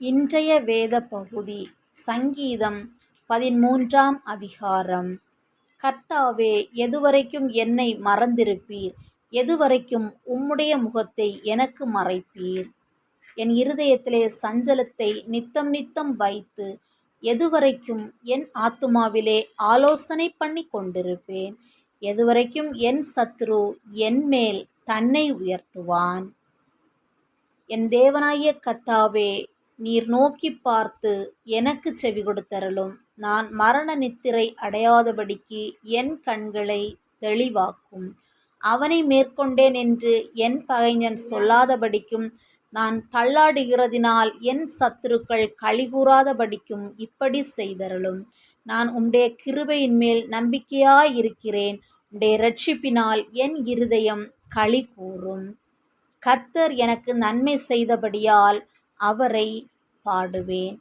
இன்றைய வேத பகுதி சங்கீதம் பதிமூன்றாம் அதிகாரம். கர்த்தாவே எதுவரைக்கும் என்னை மறந்திருப்பீர்? எதுவரைக்கும் உம்முடைய முகத்தை எனக்கு மறைப்பீர்? என் இருதயத்திலே சஞ்சலத்தை நித்தம் நித்தம் வைத்து எதுவரைக்கும் என் ஆத்துமாவிலே ஆலோசனை பண்ணி கொண்டிருப்பேன்? எதுவரைக்கும் என் சத்ரு என் மேல் தன்னை உயர்த்துவான்? என் தேவனாய கத்தாவே நீர் நோக்கி பார்த்து எனக்கு செவி கொடுத்தருளும். நான் மரண நித்திரை அடையாதபடிக்கு என் கண்களை தெளிவாக்கும். அவனை மேற்கொண்டேன் என்று என் பகைஞன் சொல்லாதபடிக்கும் நான் தள்ளாடுகிறதினால் என் சத்துருக்கள் கழிகூறாதபடிக்கும் இப்படி செய்தருளும். நான் உம்முடைய கிருபையின் மேல் நம்பிக்கையாயிருக்கிறேன். உடைய ரட்சிப்பினால் என் இருதயம் களி கூறும் கர்த்தர் எனக்கு நன்மை செய்தபடியால் அவரை பாடுவேன்.